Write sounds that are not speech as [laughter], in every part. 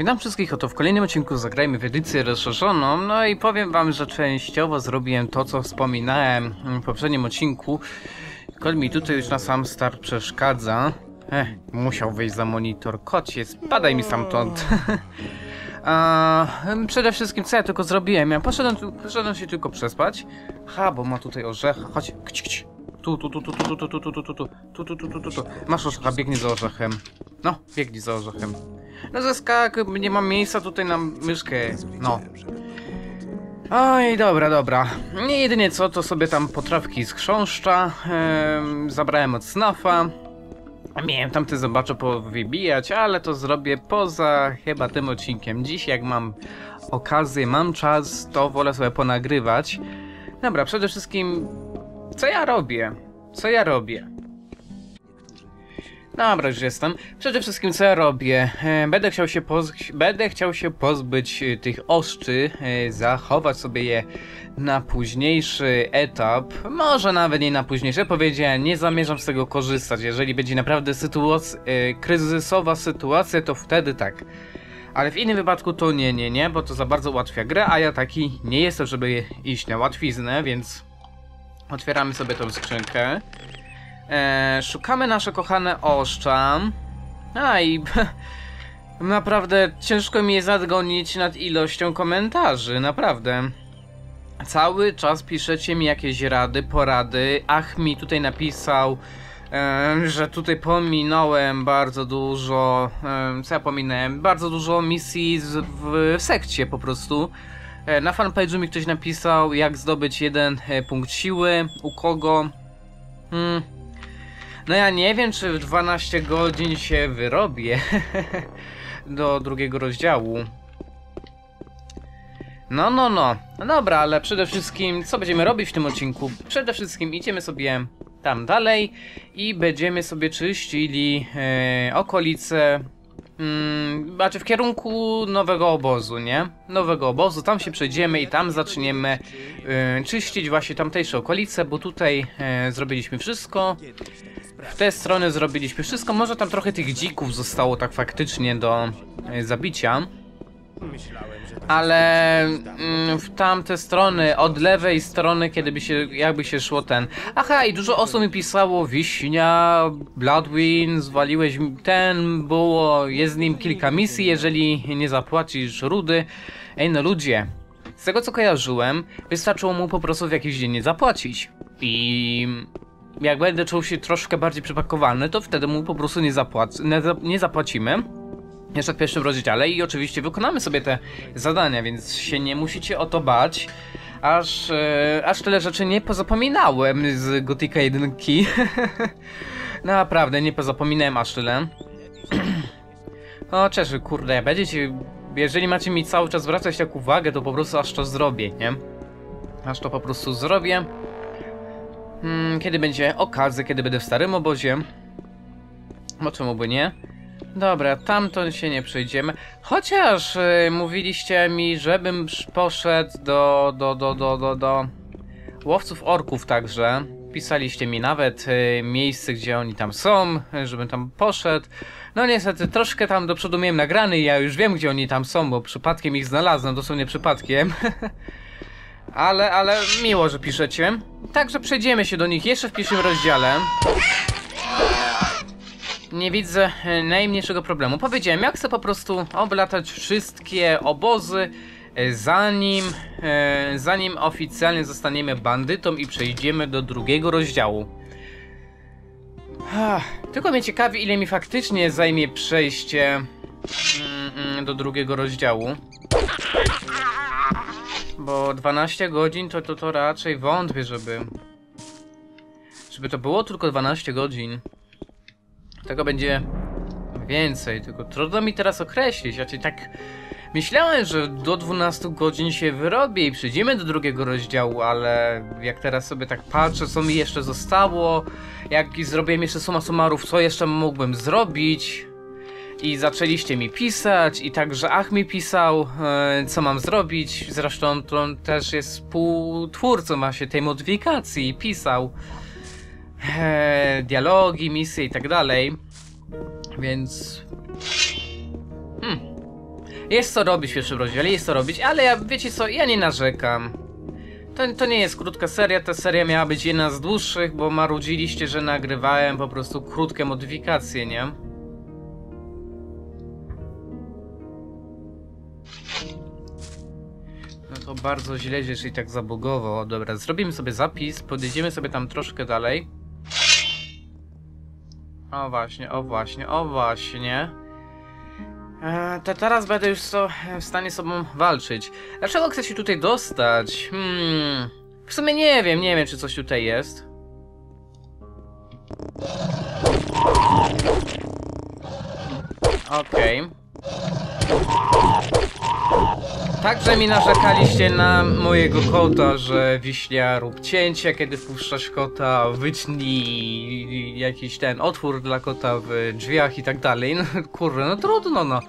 Witam wszystkich oto w kolejnym odcinku Zagrajmy w edycję rozszerzoną. No i powiem wam, że częściowo zrobiłem to, co wspominałem w poprzednim odcinku. Kod mi tutaj już na sam start przeszkadza. Ech, musiał wyjść za monitor. Kocie, spadaj mi stamtąd. [laughs] A, przede wszystkim co ja tylko zrobiłem? Ja poszedłem, tu- poszedłem się tylko przespać. Ha, bo ma tutaj orzech. Chodź. Tu, tu, tu, tu, tu, tu, tu, tu, tu, tu, tu, tu, tu, tu, tu, tu, tu. Masz biegnij za orzechem. No, biegnij za orzechem. No zeskak, nie mam miejsca tutaj na myszkę. No. Oj, dobra, dobra. Nie jedynie co, to sobie tam potrawki z chrząszcza. em, zabrałem od snafa. Miałem tam te zobaczę powybijać, ale to zrobię poza chyba tym odcinkiem. Dziś jak mam okazję, mam czas, to wolę sobie ponagrywać. Dobra, przede wszystkim co ja robię? Co ja robię? Dobra, już jestem. Przede wszystkim co ja robię? E, Będę chciał się, poz... Będę chciał się pozbyć e, tych oszczy, e, zachować sobie je na późniejszy etap. Może nawet nie na późniejszy. Powiedziałem, nie zamierzam z tego korzystać. Jeżeli będzie naprawdę sytuac... e, kryzysowa sytuacja, to wtedy tak. Ale w innym wypadku to nie, nie, nie, bo to za bardzo ułatwia grę, a ja taki nie jestem, żeby iść na łatwiznę, więc otwieramy sobie tą skrzynkę. E, szukamy nasze kochane oszcza. A i [laughs] naprawdę ciężko mi jest nadgonić nad ilością komentarzy, naprawdę. Cały czas piszecie mi jakieś rady, porady. Ach mi tutaj napisał, e, że tutaj pominąłem bardzo dużo. E, co ja pominąłem? Bardzo dużo misji z, w, w sekcie po prostu. E, na fanpage'u mi ktoś napisał, jak zdobyć jeden e, punkt siły, u kogo. Hmm. No ja nie wiem, czy w 12 godzin się wyrobię [laughs] do drugiego rozdziału. No, no, no. No dobra, ale przede wszystkim, co będziemy robić w tym odcinku? Przede wszystkim idziemy sobie tam dalej i będziemy sobie czyścili e, okolice, mm, znaczy w kierunku nowego obozu, nie? Nowego obozu, tam się przejdziemy i tam zaczniemy e, czyścić właśnie tamtejsze okolice, bo tutaj e, zrobiliśmy wszystko. W tę stronę zrobiliśmy wszystko. Może tam trochę tych dzików zostało tak faktycznie do e, zabicia. Ale mm, w tamte strony, od lewej strony, kiedy by się, jakby się szło ten. Aha, i dużo osób mi pisało, Wiśnia, Bloodwind, zwaliłeś ten, było, jest z nim kilka misji, jeżeli nie zapłacisz rudy. Ej no ludzie, z tego co kojarzyłem, wystarczyło mu po prostu w jakiś dzień nie zapłacić. I jak będę czuł się troszkę bardziej przypakowany, to wtedy mu po prostu nie, zapłac nie, za nie zapłacimy. Jeszcze w pierwszym rozdziale i oczywiście wykonamy sobie te zadania, więc się nie musicie o to bać. Aż, e, aż tyle rzeczy nie pozapominałem z Gotika 1. [laughs] Naprawdę, nie pozapominałem aż tyle. [clears throat] o, cześć, kurde, będziecie... Jeżeli macie mi cały czas zwracać tak uwagę, to po prostu aż to zrobię, nie? Aż to po prostu zrobię. Hmm, kiedy będzie okazja, kiedy będę w starym obozie. No czemu by nie? Dobra, tamtąd się nie przejdziemy. Chociaż y, mówiliście mi, żebym sz- poszedł do, do, do, do, do, do łowców orków także. Pisaliście mi nawet y, miejsce, gdzie oni tam są, żebym tam poszedł. No niestety, troszkę tam do przodu miałem nagrany i ja już wiem, gdzie oni tam są, bo przypadkiem ich znalazłem, dosłownie przypadkiem. [laughs] ale, ale miło, że piszecie. Także przejdziemy się do nich jeszcze w pierwszym rozdziale. Nie widzę e, najmniejszego problemu. Powiedziałem, jak chcę po prostu oblatać wszystkie obozy, e, zanim, e, zanim oficjalnie zostaniemy bandytą i przejdziemy do drugiego rozdziału. Tylko mnie ciekawi, ile mi faktycznie zajmie przejście mm, mm, do drugiego rozdziału. Bo 12 godzin to, to, to raczej wątpię, żeby... Żeby to było tylko 12 godzin. Tego będzie więcej, tylko trudno mi teraz określić. Znaczy tak myślałem, że do 12 godzin się wyrobię i przejdziemy do drugiego rozdziału, ale jak teraz sobie tak patrzę, co mi jeszcze zostało, jak zrobiłem jeszcze suma summarów, co jeszcze mógłbym zrobić. I zaczęliście mi pisać, i także Ach mi pisał, e, co mam zrobić. Zresztą on też jest współtwórcą właśnie tej modyfikacji i pisał e, dialogi, misje i tak dalej. Więc. Hmm. Jest co robić w pierwszym rozdziale, jest co robić, ale ja, wiecie co, ja nie narzekam. To, to nie jest krótka seria, ta seria miała być jedna z dłuższych, bo marudziliście, że nagrywałem po prostu krótkie modyfikacje, nie? No to bardzo źle, że się tak zabugowało. Dobra, zrobimy sobie zapis, podejdziemy sobie tam troszkę dalej. O właśnie, o właśnie, o właśnie. E, to teraz będę już so, w stanie sobą walczyć. Dlaczego chcę się tutaj dostać? Hmm. W sumie nie wiem, nie wiem czy coś tutaj jest. Okej. Okay. Także mi narzekaliście na mojego kota, że wiśnia rób cięcia, kiedy wpuszczasz kota, wytnij jakiś ten otwór dla kota w drzwiach i tak dalej. No kurde, no trudno no.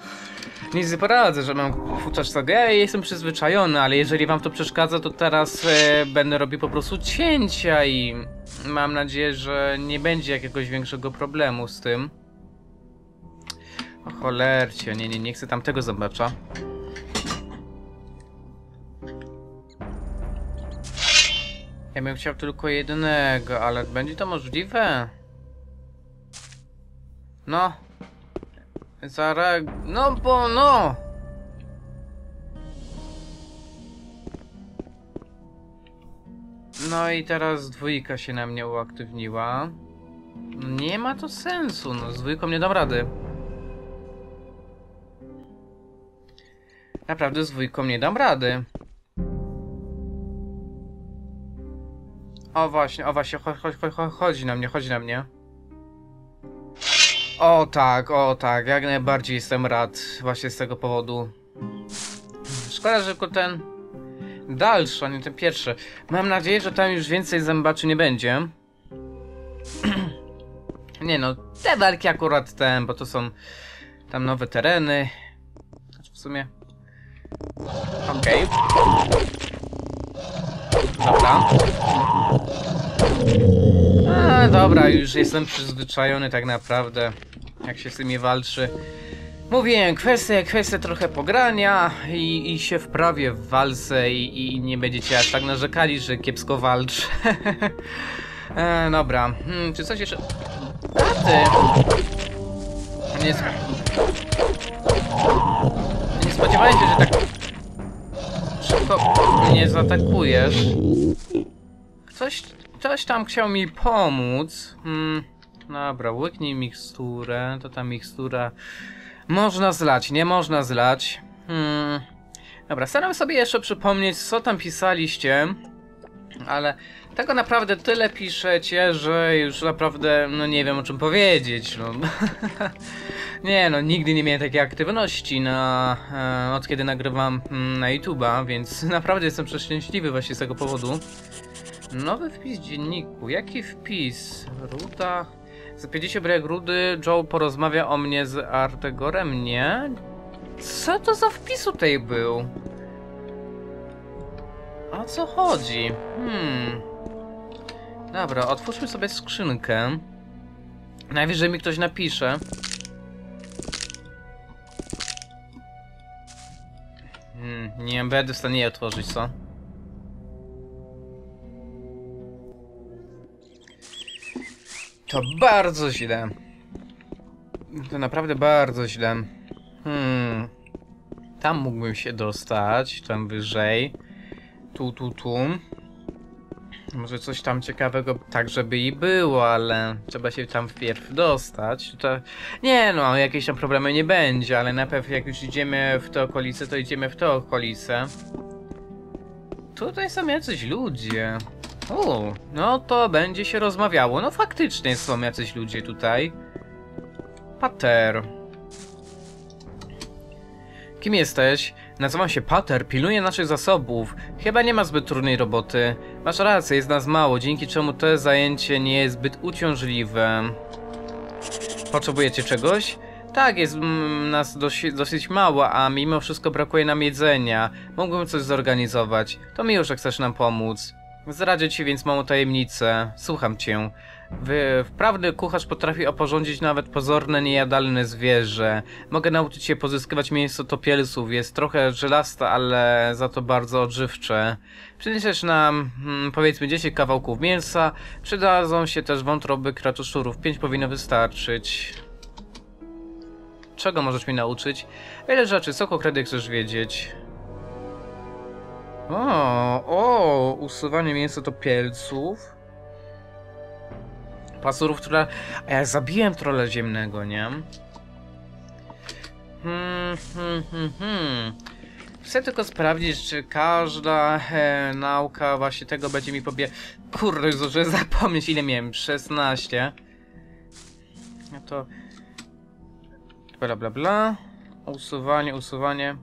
Nic nie poradzę, że mam futrzać tego. Ja jestem przyzwyczajony, ale jeżeli wam to przeszkadza, to teraz e, będę robił po prostu cięcia i mam nadzieję, że nie będzie jakiegoś większego problemu z tym. O cholercie, nie, nie, nie chcę tam tego zobacza. Ja bym chciał tylko jednego, ale będzie to możliwe? No. Zareag... No bo no! No i teraz dwójka się na mnie uaktywniła. Nie ma to sensu, no z dwójką nie dam rady. Naprawdę z dwójką nie dam rady. O właśnie, o właśnie, chodź, chodź, chodź, chodzi na mnie, chodzi na mnie. O tak, o tak, jak najbardziej jestem rad właśnie z tego powodu. Szkoda, że tylko ten dalszy, a nie ten pierwszy. Mam nadzieję, że tam już więcej zębaczy nie będzie. [clears throat] nie no, te walki akurat ten, bo to są tam nowe tereny. Znaczy w sumie... Okej. Okay. Dobra. A, dobra, już jestem przyzwyczajony tak naprawdę, jak się z tymi walczy. Mówiłem, kwestia, kwestia trochę pogrania i, i się wprawię w walce i, i nie będziecie aż tak narzekali, że kiepsko walczę. [laughs] e, dobra, hmm, czy coś jeszcze... A ty! Nie spodziewałem się, że tak szybko mnie zaatakujesz. Coś, coś tam chciał mi pomóc. Hmm, dobra, łyknij miksturę. To ta mikstura... Można zlać, nie można zlać. Hmm. Dobra, staram sobie jeszcze przypomnieć, co tam pisaliście. Ale tego naprawdę tyle piszecie, że już naprawdę, no nie wiem o czym powiedzieć. No. [laughs] nie no, nigdy nie miałem takiej aktywności na, e, od kiedy nagrywam mm, na YouTube'a, więc [laughs] naprawdę jestem przeszczęśliwy właśnie z tego powodu. Nowy wpis dzienniku. Jaki wpis? Ruta... Zapięcie brak rudy, Joe porozmawia o mnie z Artegorem, nie? Co to za wpis tutaj był? O co chodzi? Hmm... Dobra, otwórzmy sobie skrzynkę. Najwyżej mi ktoś napisze. Hmm, nie będę w stanie jej otworzyć, co? To bardzo źle. To naprawdę bardzo źle. Hmm. Tam mógłbym się dostać, tam wyżej. Tu, tu, tu. Może coś tam ciekawego tak, żeby i było, ale trzeba się tam wpierw dostać. To... Nie no, jakieś tam problemy nie będzie, ale na pewno jak już idziemy w te okolice, to idziemy w te okolice. Tutaj są jacyś ludzie. O, no to będzie się rozmawiało. No faktycznie są jacyś ludzie tutaj. Pater. Kim jesteś? Nazywam się Pater, pilnuję naszych zasobów. Chyba nie ma zbyt trudnej roboty. Masz rację, jest nas mało, dzięki czemu to zajęcie nie jest zbyt uciążliwe. Potrzebujecie czegoś? Tak, jest mm, nas dosyć, dosyć mało, a mimo wszystko brakuje nam jedzenia. Mógłbym coś zorganizować. To miło, że chcesz nam pomóc. Zdradzę ci więc małą tajemnicę. Słucham cię. Wprawdy kucharz potrafi oporządzić nawet pozorne, niejadalne zwierzę. Mogę nauczyć się pozyskiwać mięso topielsów. Jest trochę żelasta, ale za to bardzo odżywcze. Przyniesiesz nam, hmm, powiedzmy, 10 kawałków mięsa. Przydadzą się też wątroby kraczoszurów. 5 powinno wystarczyć. Czego możesz mi nauczyć? Wiele rzeczy, co konkretnie chcesz wiedzieć? O, o, usuwanie mięsa topielców. Pasurów, która... A ja zabiłem trolla ziemnego, nie? Hmm, hmm, hmm, hmm. Chcę tylko sprawdzić, czy każda e, nauka właśnie tego będzie mi pobie... Kurde, zdążyłem zapomnieć ile miałem. 16. No to... Bla bla bla. Usuwanie, usuwanie.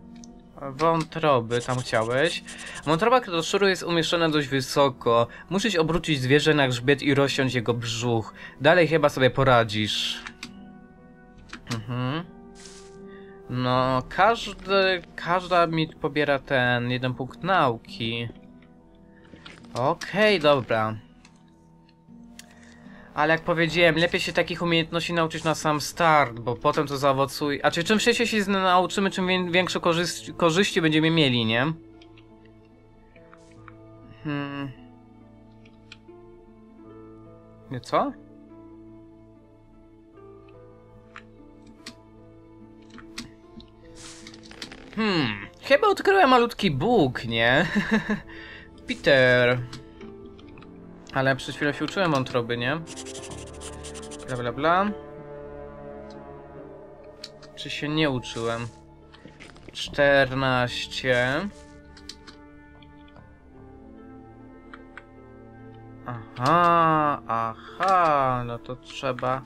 Wątroby, tam chciałeś. Wątroba kratoszuru jest umieszczona dość wysoko. Musisz obrócić zwierzę na grzbiet i rozciąć jego brzuch. Dalej chyba sobie poradzisz. Mhm. No, każdy, każda mi pobiera ten jeden punkt nauki. Okej, okay, dobra. Ale jak powiedziałem, lepiej się takich umiejętności nauczyć na sam start, bo potem to zaowocuje. A czy czym szybciej się nauczymy, czym większe korzyści, korzyści będziemy mieli, nie? Hmm. Nie co? Hmm. Chyba odkryłem malutki Bóg, nie? [laughs] Peter. Ale przez chwilę się uczyłem wątroby, nie? Bla bla bla. Czy się nie uczyłem? 14. Aha, aha, no to trzeba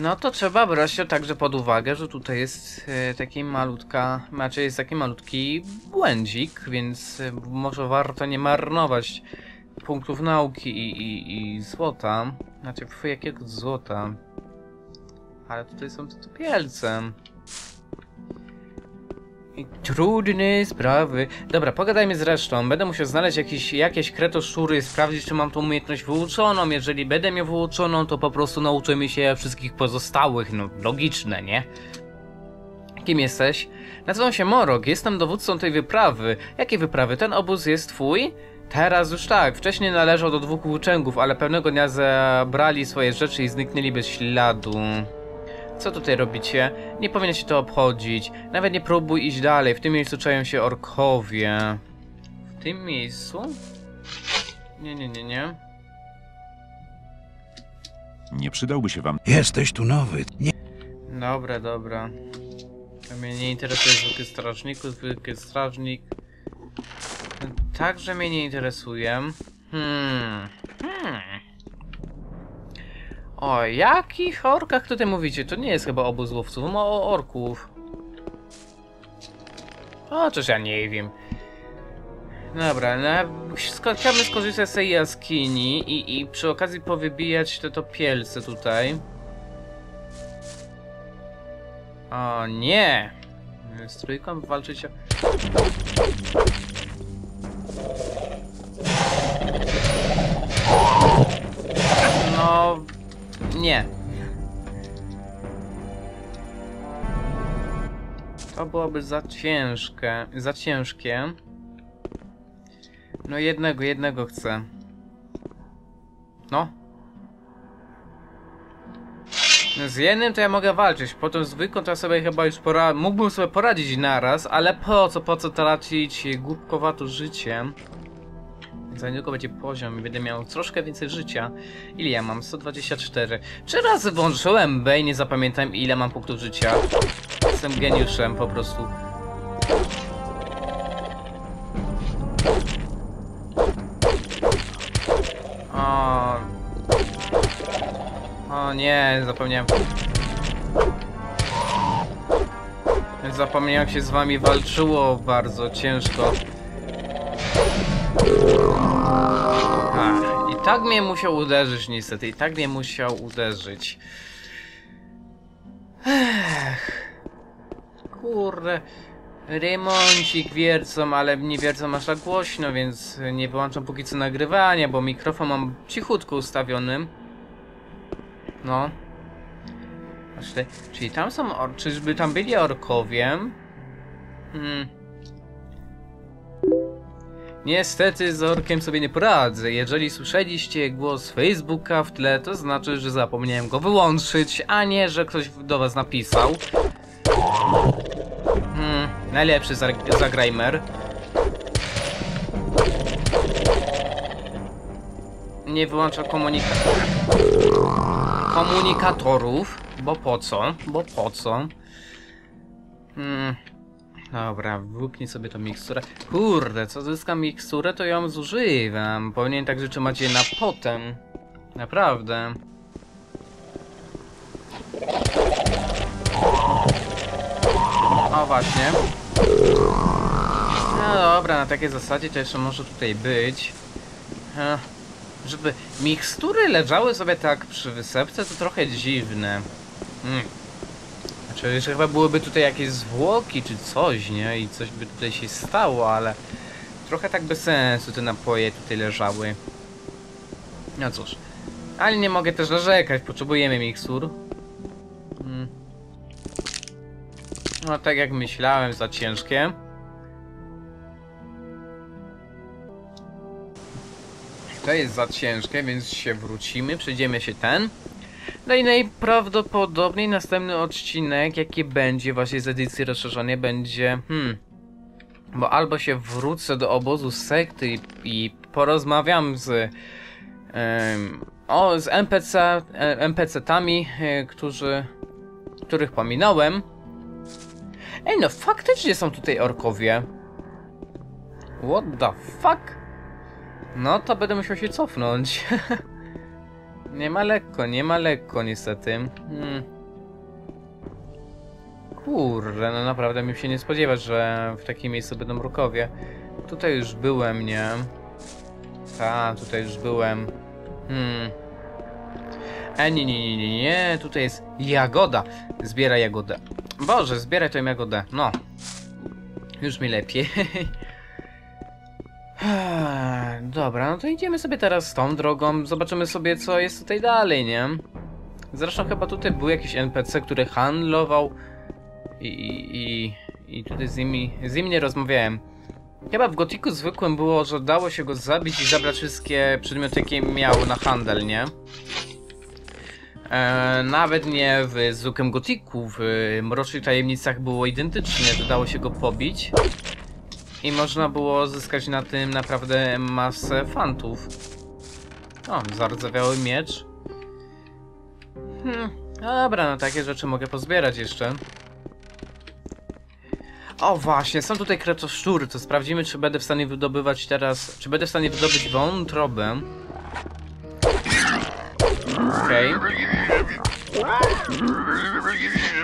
No to trzeba brać to także pod uwagę, że tutaj jest e, taki malutka, znaczy jest taki malutki błędzik, więc e, może warto nie marnować punktów nauki i, i, i złota. Znaczy, jakiego złota? Ale tutaj są to pielce. I trudne sprawy. Dobra, pogadajmy z resztą. Będę musiał znaleźć jakieś, jakieś kretoszury, sprawdzić, czy mam tą umiejętność wyuczoną. Jeżeli będę miał wyuczoną, to po prostu nauczymy się wszystkich pozostałych. No, logiczne, nie? Kim jesteś? Nazywam się Morok, jestem dowódcą tej wyprawy. Jakiej wyprawy? Ten obóz jest twój? Teraz już tak, wcześniej należał do dwóch włóczęgów, ale pewnego dnia zabrali swoje rzeczy i zniknęli bez śladu. Co tutaj robicie? Nie powinno się to obchodzić. Nawet nie próbuj iść dalej. W tym miejscu czają się orkowie. W tym miejscu? Nie, nie, nie, nie. Nie przydałby się wam. Jesteś tu nowy. Nie. Dobra, dobra. To mnie nie interesuje zwykły strażnik, zwykły strażnik. Także mnie nie interesuje. Hmm. Hmm. O jakich orkach tutaj mówicie? To nie jest chyba obóz łowców, o orków. O, czyż ja nie wiem. Dobra, no, chciałbym skorzystać z tej jaskini i, i przy okazji powybijać te topielce tutaj. O nie! Z trójką walczyć o... Nie. To byłoby za ciężkie, za ciężkie. No jednego, jednego chcę. No. Z jednym to ja mogę walczyć, potem zwykłą to ja sobie chyba już pora... Mógłbym sobie poradzić naraz, ale po co, po co tracić głupkowato życie? Za niedługo będzie poziom i będę miał troszkę więcej życia. Ile ja mam? 124. Trzy razy włączyłem B i nie zapamiętam ile mam punktów życia. Jestem geniuszem po prostu. O, o nie, zapomniałem. Zapomniałem się z wami walczyło bardzo ciężko. Ach, I tak mnie musiał uderzyć niestety, i tak mnie musiał uderzyć. Ech. Kurde. remoncik wiercą, ale nie wiercą aż tak głośno, więc nie wyłączam póki co nagrywania, bo mikrofon mam cichutko ustawiony. No. Czyli tam są czyżby tam byli orkowie? Hmm. Niestety z orkiem sobie nie poradzę. Jeżeli słyszeliście głos Facebooka w tle, to znaczy, że zapomniałem go wyłączyć, a nie, że ktoś do was napisał. Hmm, najlepszy zag- zagrajmer. Nie wyłącza komunika komunikatorów, bo po co? Bo po co? Hmm. Dobra, wypnij sobie tą miksturę. Kurde, co zyskam miksturę, to ją zużywam. Powinien także trzymać je na potem. Naprawdę. O, właśnie. No dobra, na takiej zasadzie to jeszcze może tutaj być. Żeby mikstury leżały sobie tak przy wysepce, to trochę dziwne. Hmm. Że chyba byłyby tutaj jakieś zwłoki czy coś, nie? I coś by tutaj się stało, ale trochę tak bez sensu te napoje tutaj leżały. No cóż. Ale nie mogę też narzekać, potrzebujemy mikstur. Hmm. No tak jak myślałem, za ciężkie. To jest za ciężkie, więc się wrócimy, przejdziemy się ten. No i najprawdopodobniej następny odcinek, jaki będzie właśnie z edycji rozszerzonej, będzie... Hmm... Bo albo się wrócę do obozu sekty i, i porozmawiam z... em, o, z NPC, e, NPC-tami, e, którzy... których pominąłem. Ej, no faktycznie są tutaj orkowie. What the fuck? No to będę musiał się cofnąć. [laughs] nie ma lekko, nie ma lekko niestety. Hmm. Kurde, no naprawdę mi się nie spodziewać, że w takim miejscu będą rukowie. Tutaj już byłem, nie? Ta, tutaj już byłem. Hmm. E, nie, nie, nie, nie, nie, tutaj jest jagoda. Zbiera jagodę. Boże, zbieraj tą jagodę. No. Już mi lepiej. [laughs] Dobra, no to idziemy sobie teraz tą drogą, zobaczymy sobie co jest tutaj dalej, nie? Zresztą chyba tutaj był jakiś NPC, który handlował i, i, i, tutaj z nimi, z nimi nie rozmawiałem. Chyba w Gotiku zwykłym było, że dało się go zabić i zabrać wszystkie przedmioty, jakie miał na handel, nie? E, nawet nie w zwykłym Gotiku, w Mrocznych Tajemnicach było identycznie, że dało się go pobić. I można było zyskać na tym naprawdę masę fantów. O, zardzewiały miecz. Hmm, dobra, no takie rzeczy mogę pozbierać jeszcze. O właśnie, są tutaj kretoszczury, to sprawdzimy czy będę w stanie wydobywać teraz... Czy będę w stanie wydobyć wątrobę. Okej.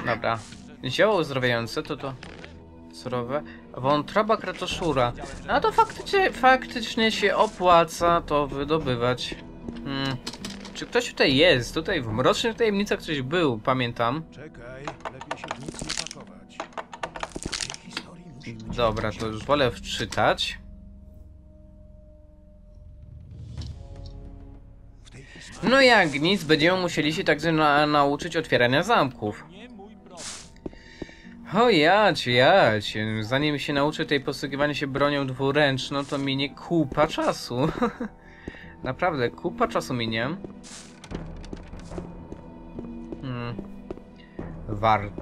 Dobra. Zioło uzdrawiające to to... Surowe. Wątroba kretoszura. No to faktycznie, faktycznie się opłaca to wydobywać. Hmm. Czy ktoś tutaj jest? Tutaj w Mrocznych Tajemnicach ktoś był, pamiętam. Czekaj, lepiej się w nic nie pakować. Dobra, to już wolę wczytać. No jak nic, będziemy musieli się także na, nauczyć otwierania zamków. O jać, jać. Zanim się nauczę tej posługiwania się bronią dwuręczną, to minie kupa czasu. [laughs] Naprawdę, kupa czasu minie. Hmm. Wart.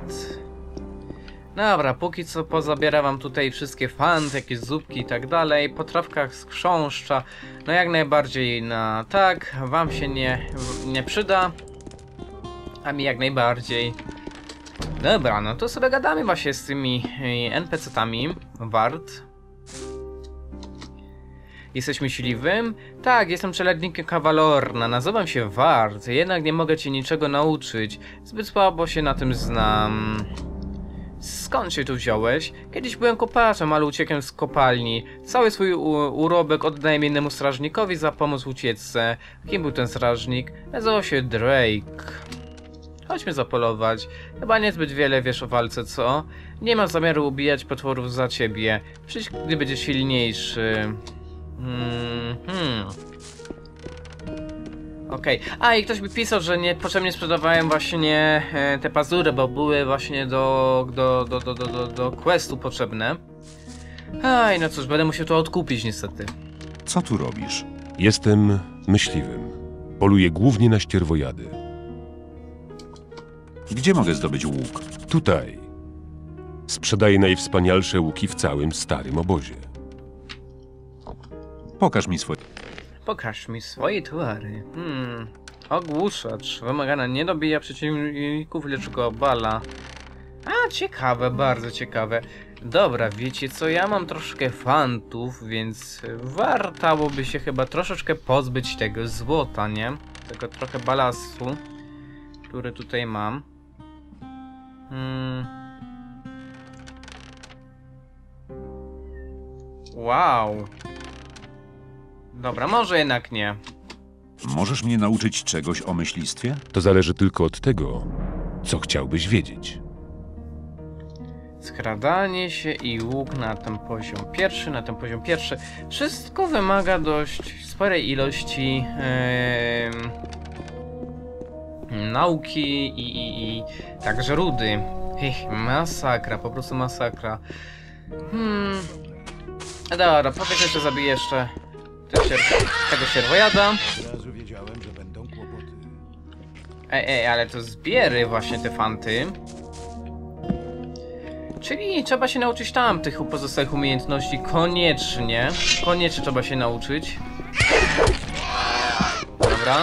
Dobra, póki co pozabieram wam tutaj wszystkie fanty, jakieś zupki i tak dalej. Po trawkach z. No jak najbardziej na tak. Wam się nie, nie przyda. A mi jak najbardziej. Dobra, no to sobie gadamy właśnie z tymi e, NPC-tami. Wart. Jesteś myśliwym? Tak, jestem czeladnikiem Kawalorna, nazywam się Wart, jednak nie mogę ci niczego nauczyć. Zbyt słabo się na tym znam. Skąd się tu wziąłeś? Kiedyś byłem kopaczem, ale uciekłem z kopalni. Cały swój urobek oddałem innemu strażnikowi za pomoc w ucieczce. Kim był ten strażnik? Nazywał się Drake. Chodźmy zapolować. Chyba niezbyt wiele wiesz o walce, co? Nie mam zamiaru ubijać potworów za ciebie. Przyjdź, gdy będziesz silniejszy. Hmm, hmm. Okej. A i ktoś mi pisał, że niepotrzebnie sprzedawałem właśnie e, te pazury, bo były właśnie do, do, do, do, do, do, do questu potrzebne. Aj, no cóż, będę musiał to odkupić niestety. Co tu robisz? Jestem myśliwym. Poluję głównie na ścierwojady. Gdzie mogę zdobyć łuk? Tutaj. Sprzedaję najwspanialsze łuki w całym starym obozie. Pokaż mi swoje. Pokaż mi swoje towary. Hmm. Ogłuszacz. Wymagana nie dobija przeciwników, lecz go obala. A, ciekawe, bardzo ciekawe. Dobra, wiecie co, ja mam troszkę fantów, więc wartałoby się chyba troszeczkę pozbyć tego złota, nie? Tego trochę balastu, który tutaj mam. Hmm. Wow. Dobra, może jednak nie. Możesz mnie nauczyć czegoś o myślistwie? To zależy tylko od tego, co chciałbyś wiedzieć. Skradanie się i łuk na ten poziom pierwszy, na ten poziom pierwszy. Wszystko wymaga dość sporej ilości em, nauki i, i, i także rudy. Ech, masakra, po prostu masakra. Hmm. Dobra, powiedz, że zabiję jeszcze te sier- tego sierwojada. Ej, ej, ale to zbiery właśnie te fanty. Czyli trzeba się nauczyć tam tych pozostałych umiejętności koniecznie. Koniecznie trzeba się nauczyć. Dobra.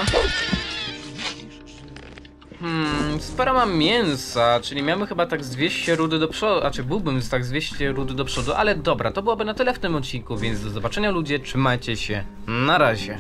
Hmm, sporo mam mięsa, czyli miałem chyba tak z 200 rudy do przodu, a czy byłbym z tak z 200 rudy do przodu, ale dobra, to byłoby na tyle w tym odcinku, więc do zobaczenia ludzie, trzymajcie się, na razie.